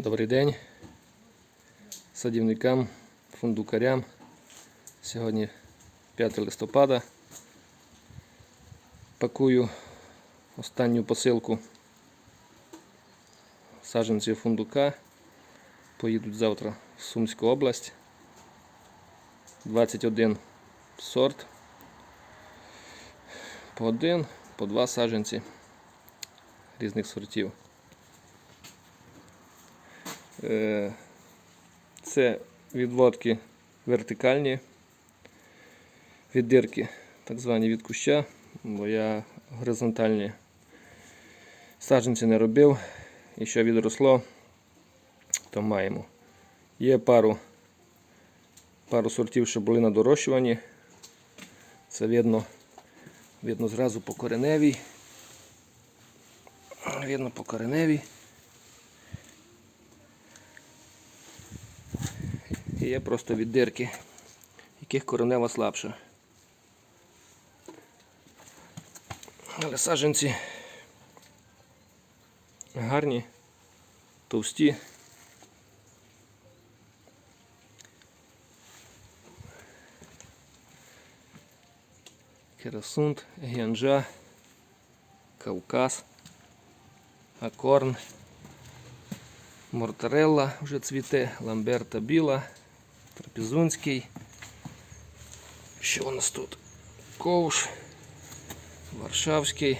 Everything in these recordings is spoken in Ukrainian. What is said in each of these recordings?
Добрий день садівникам, фундукарям. Сьогодні 5 листопада. Пакую останню посилку саджанців фундука. Поїдуть завтра в Сумську область. 21 сорт. По один, по два саджанці різних сортів. Е, Це відводки вертикальні, віддирки, так звані від куща, бо я горизонтальні саджанці не робив. І що відросло, то маємо. Є пару, пару сортів, що були на дорощуванні. Це видно, видно зразу по кореневій. Видно по кореневій. І є просто віддирки, яких коренева слабша. Але саджанці гарні, товсті. Керасунт, Гіанджа, Кавказ, Акорн. Мортарелла вже цвіте, Ламберта біла, Трапезунський. Що у нас тут? Ковш, Варшавський,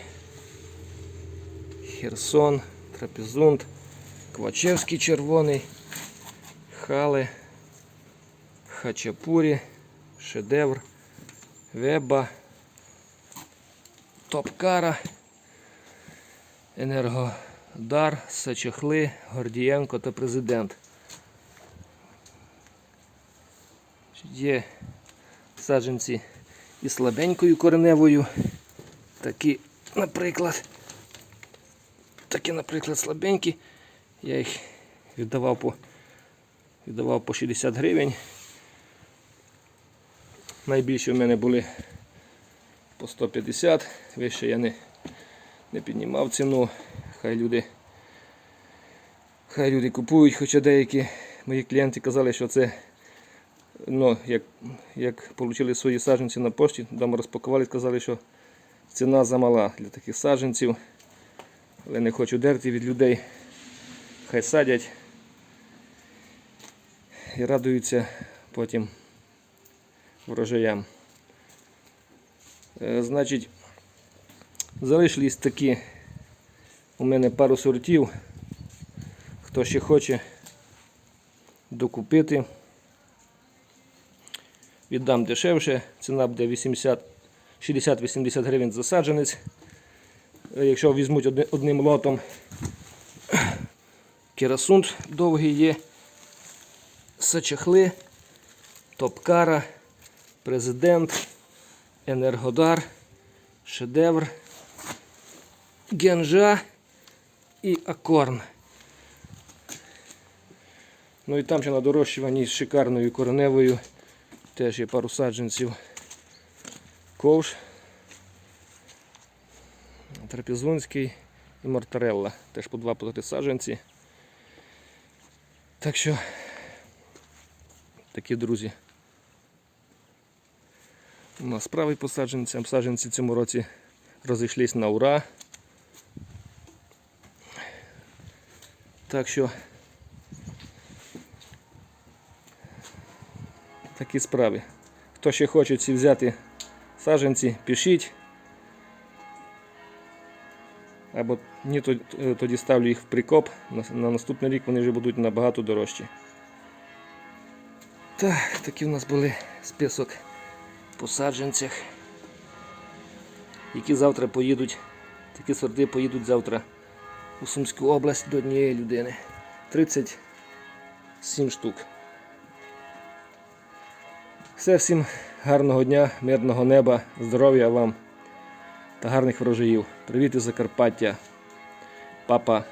Херсон, Трапезунд, Квачевський червоний, Хали, Хачапурі, Шедевр, Веба, Топкара, Енергодар, Сачахли, Гордієнко та президент. Є саджанці із слабенькою кореневою. Такі, наприклад, такі, наприклад, слабенькі. Я їх віддавав по, віддавав по 60 гривень. Найбільші в мене були по 150, вище я не, не піднімав ціну. Хай люди, хай люди купують, хоча деякі мої клієнти казали, що це ну, як, як отримали свої саджанці на пошті, там розпакували, сказали, що ціна замала для таких саджанців. Але не хочу дерти від людей. Хай садять і радуються потім врожаям. Е, Значить, залишились такі у мене пару сортів. Хто ще хоче докупити, віддам дешевше, ціна буде 60-80 гривень за саджанець. Е, Якщо візьмуть одним лотом, керасунт довгий є, сачахли, топкара, президент, енергодар, шедевр, генжа і акорн. Ну і там ще на дорощуванні з шикарною кореневою теж є пару саджанців ковш, трапезунський і мортарелла. Теж по два по три саджанці. Так що такі друзі. У нас правий по саджанцям. Саджанці в цьому році розійшлись на ура. Так що такі справи. Хто ще хоче ці взяти саджанці, пишіть. Або ні, е, тоді ставлю їх в прикоп. На, на наступний рік вони вже будуть набагато дорожчі. Так, такі в нас були список по саджанцях, які завтра поїдуть, такі сорти поїдуть завтра у Сумську область до однієї людини. 37 штук. Все, всім гарного дня, мирного неба, здоров'я вам та гарних врожаїв. Привіт із Закарпаття. Папа.